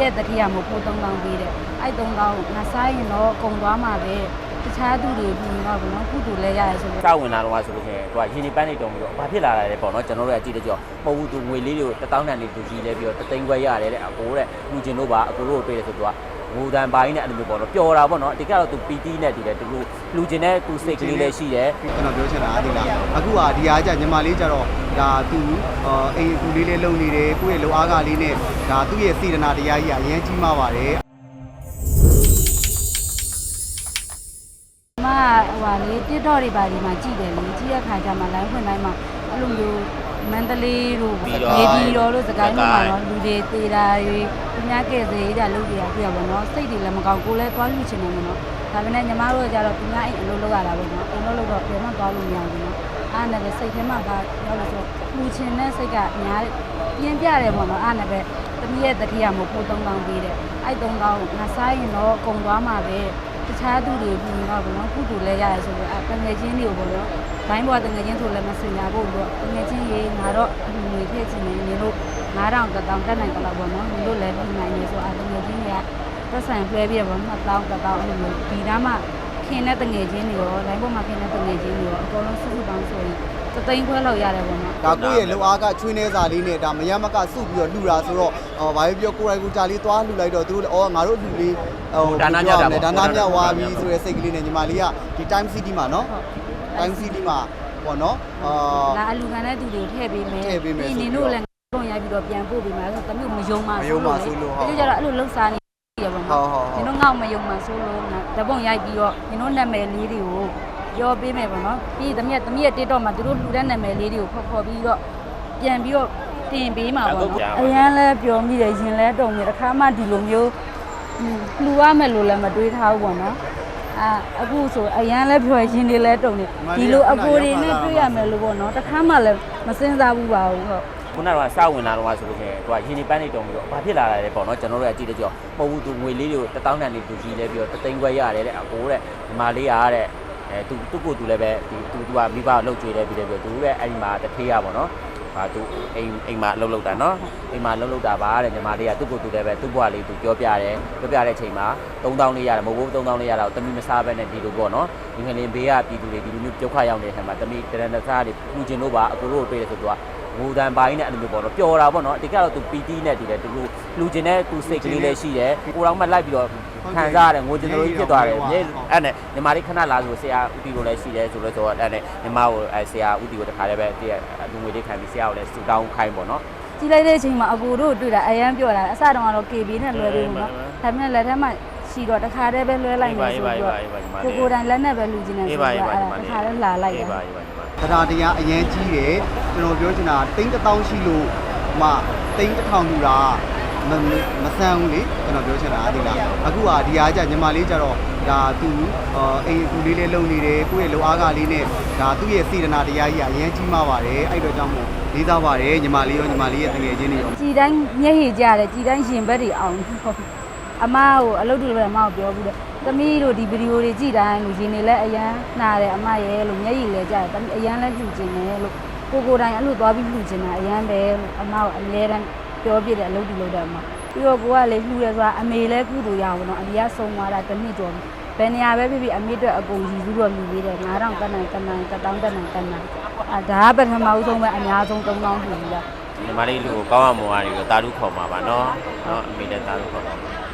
ရဲ့တတိယမဖို့3000ပေးတယ်အဲ့3000ငါစားရင်တော့ကုန်သွားမှာပဲတခြားသူတွေပြီးတော့ဘယ်နော်ကုတူလဲရတယ်ဆိုတော့စဝင်လာတော့ဆိုလို့ရှိရင်သူကရင်းနေပန်းနေတုံပြီးတော့ဘာဖြစ်လာလဲပေါ့နော်ကျွန်တော်တို့ကကြည့်တဲ့ကြောပုံဘူးသူငွေလေးတွေကို1000တန်လေးသူကြီးလဲပြီးတော့တသိန်းခွဲရတယ်တဲ့အကိုတဲ့လူချင်းတို့ပါအကိုတို့ကိုတွေ့တယ်ဆိုတော့ငိုတန်ပိုင်းနဲ့အဲ့လိုမျိုးပေါ့နော်ပျော်တာပေါ့နော်တကယ်တော့သူပီတီနဲ့တူတယ်သူလူချင်းနဲ့သူစိတ်ကလေးလည်းရှိတယ်ကျွန်တော်ပြောချင်တာအဲ့ဒီလားအခုကဒီအားကြညီမလေးကြတော့ ဒါသူအော်အိမ်ကူလေးလေးလုံနေတယ်ကိုယ့်ရဲ့လုံအားကလေးနဲ့ဒါသူ့ရဲ့စေတနာတရားကြီးကအရင်ကြီးမားပါတယ်မဟိုဟာလေ TikTok တွေပါဒီမှာကြည့်တယ်လေကြည့်ရခါကျမှ live ဖွင့်တိုင်းမှာအဲ့လိုမျိုးမန္တလေးတို့ပြီးတော့နေပြည်တော်တို့စကိုင်းမှာစကိုင်းတော့လူတွေတေတာတွေသူများကဲ့စေးတာလုပ်ကြရပြရပါတော့စိတ်တွေလည်းမကောင်းကိုယ်လည်းသွားလူချင်တယ်မနော်ဒါပေမဲ့ညီမတို့ကကြတော့သူများအိမ်အလုပ်လုပ်ရတာပဲနော်အိမ်လုပ်လို့တော့ပြန်မသွားလို့မရဘူးနော် အားနဲ့ပဲစိတ်ထဲမှာပါရောက်လို့ဆိုလူချင်တဲ့စိတ်ကအများပြင်းပြတယ်ပေါ့နော်အားနဲ့ပဲတမီးရဲ့တတိယမဖို့3000ပေးတယ်အဲ့3000ငါစားရင်တော့ကုန်သွားမှာပဲတခြားသူတွေပြီးတော့ဘယ်နော်ကုတူလဲရတယ်ဆိုတော့အဲတငယ်ချင်းတွေကိုပေါ့နော်ဘိုင်းဘွားတငယ်ချင်းဆိုလည်းမစင်ညာဖို့လို့တငယ်ချင်းရေးငါတော့အလူငွေထည့်ချင်နေနေလို့9000တောင်တက်နိုင်တော့ပေါ့နော်နေလို့လည်းပြီးနိုင်နေဆိုအဲတငယ်ချင်းတွေကသက်ဆိုင်လွှဲပြပေါ့2000 1000အဲ့လိုမျိုးဒီနားမှာ ခင်တဲ့တငယ်ချင်းတွေရောလိုင်းပေါ်မှာခင်တဲ့တငယ်ချင်းတွေရောအကုန်လုံးစုစုပေါင်းဆိုရင်သသိန်းခွဲလောက်ရတယ်ပေါ့နော်ဒါကိုယ့်ရဲ့လုံအားကချွေးနေစာလေးနဲ့ဒါမရမကစုပြီးတော့လှူတာဆိုတော့ဟောဘာပဲပြောကိုယ်တိုင်ကိုယ်ကြာလေးသွားလှူလိုက်တော့သူတို့လည်းအော်ငါတို့လှူလေးဟိုဒါနမြတ်တာပေါ့ဒါနမြတ်ဝါပြီဆိုတဲ့စိတ်ကလေးနဲ့ညီမလေးကဒီ time city မှာနော် time city မှာပေါ့နော်အာလာအလူခံတဲ့သူတွေကိုထည့်ပေးမယ်ထည့်ပေးမယ်ဆိုပြီးနင်တော့တို့လည်းတော့ရိုက်ပြီးတော့ပြန်ပို့ပေးမယ်ဆိုတော့တမျိုးမယုံပါမယုံပါဆိုလို့ဟုတ်ဒီကြတော့အဲ့လိုလှုပ်ရှားနေ ရပါဟုတ်တော့ဟုတ်နဟုတ်င်တို့ငေါ့မယုံပါဆိုလို့ငါတပုံရိုက်ပြီးတော့နင်တို့နာမည်လေးတွေကိုပြောပေးမယ်ပေါ့နော်ပြီးတမီးတမီးရဲ့ TikTok မှာသူတို့လှူတဲ့နာမည်လေးတွေကိုခေါ်ခေါ်ပြီးတော့ပြန်ပြီးတော့တင်ပေးမှာပေါ့နော်အရန်လဲပြောမိတယ်ရင်လဲတုံနေတစ်ခါမှဒီလိုမျိုးလှူရမယ်လို့လည်းမတွေးထားဘူးပေါ့နော်အာအခုဆိုအရန်လဲပြောရင်တွေလဲတုံနေဒီလိုအကိုတွေနဲ့တွေ့ရမယ်လို့ပေါ့နော်တစ်ခါမှလည်းမစင်စားဘူးပါဘူးဟုတ် ခုနကတော့စဝင်လာတော့ဆိုလို့ရှိရင်သူကရင်းနေပန်းနေတုံပြီးတော့ဘာဖြစ်လာလဲပေါ့နော်ကျွန်တော်တို့ကကြည့်တဲ့ကြောပုံဘူးသူငွေလေးတွေကို1000တန်လေးသူကြီးလဲပြီးတော့တသိန်းခွဲရတယ်တဲ့အကိုတဲ့ဒီမာလေးအားတဲ့အဲသူသူ့ကိုသူလည်းပဲဒီသူသူကမိဘလှုပ်ကြွေးလဲပြီးတယ်ပြီးတော့သူလည်းအဲ့ဒီမှာတထေးရပေါ့နော်ဟာသူအိမ်အိမ်မှာလှုပ်လှုပ်တာနော်အိမ်မှာလှုပ်လှုပ်တာပါတဲ့ညီမလေးကသူ့ကိုသူလည်းပဲသူ့ဘွားလေးသူပြောပြတယ်ပြောပြတဲ့အချိန်မှာ3000လေးရတယ်မဟုတ်ဘူး3000လေးရတာကိုတမီမစားပဲနဲ့ဒီလိုပေါ့နော်ဒီငလင်ဘေးကပြည်သူတွေဒီလိုမျိုးဒုက္ခရောက်နေတဲ့ခါမှာတမီတရဏစားတွေလူချင်းတို့ပါအကိုတို့ကိုတွေ့တယ်ဆိုတော့ ငိုတန်ပိုင်းနဲ့အဲ့လိုမျိုးပေါ့နော်ပျော်တာပေါ့နော်အတိတ်ကတော့သူပီတီနဲ့တူတယ်သူလူကျင်တဲ့သူစိတ်ကလေးလည်းရှိတယ်ကိုတော့မှလိုက်ပြီးတော့ခံစားရတယ်ငိုကျင်တို့ကြီးဖြစ်သွားတယ်မြေအဲ့နဲ့ညီမလေးခဏလာဆိုဆရာဦးတီကိုလည်းရှိတယ်ဆိုလို့ဆိုတော့အဲ့နဲ့ညီမကိုအဲ့ဆရာဦးတီကိုတခါလည်းပဲတည့်လူငွေလေးခံပြီးဆရာကိုလည်းစူတောင်းခိုင်းပေါ့နော်ကြည့်လိုက်တဲ့အချိန်မှာအကူတို့တွေ့တာအရန်ပြောတာအစတုန်းကတော့ KB နဲ့လွဲပြီးဘူးနော်ဒါပေမဲ့လက်ထက်မှာရှိတော့တခါတည်းပဲလွဲလိုက်နေဆိုတော့ကိုကိုတိုင်လက်နဲ့ပဲလူကြီးနေဆိုတော့တခါတည်းလာလိုက်တယ် တရားတရားအရင်ကြီးတယ်ကျွန်တော်ပြောချင်တာတိန်းတစ်တောင်းရှိလို့မှတိန်းတစ်ထောင်လူတာမမဆန်းဘူးလေကျွန်တော်ပြောချင်တာအဲ့ဒီလားအခုကဒီအားကြညီမလေးကြတော့ဒါသူအော်အိမ်ကူလေးလေးလုံနေတယ်ကိုယ့်ရဲ့လုံအားကလေးနဲ့ဒါသူ့ရဲ့စေတနာတရားကြီးကအရင်ကြီးမားပါတယ်အဲ့တော့ကြောင့်မို့လေးစားပါတယ်ညီမလေးရောညီမလေးရဲ့တငယ်ချင်းတွေရောကြည်တိုင်းမျက်ရည်ကြတယ်ကြည်တိုင်းရှင်ဘက်တွေအောင်အမကိုအလုပ်တူလည်းအမကိုပြောပြီးတော့ သမီးတို့ဒီဗီဒီယိုတွေကြည့်တိုင်းလူရှင်တွေလည်းအရန်နာတယ်အမရဲ့လို့မျက်ရည်လည်းကြတယ်သမီးအရန်လည်းလှူကျင်တယ်လို့ကိုကိုတိုင်အဲ့လိုသွားပြီးလှူကျင်တာအရန်ပဲအမကိုအလဲတန်းပြောပြတယ်အလုပ်တူလုပ်တယ်အမပြီးတော့ကိုကလေလှူရဲဆိုတာအမေလည်းကုသိုလ်ရအောင်နော်အမေကဆုံးသွားတာတစ်နှစ်ကျော်ပြီဘယ်နေရာပဲဖြစ်ဖြစ်အမေအတွက်အကုန်ရည်စူးတော့လှူပေးတယ်9000တက်နိုင်တက်နိုင်1000တက်နိုင်တက်နိုင်အာဒါကပထမဦးဆုံးပဲအများဆုံး3000လှူပြီးတာညီမလေးလူကိုကောင်းအောင်မော်ရတယ်တာဓုခေါ်မှာပါနော်နော်အမေလည်းတာဓုခေါ်ပါ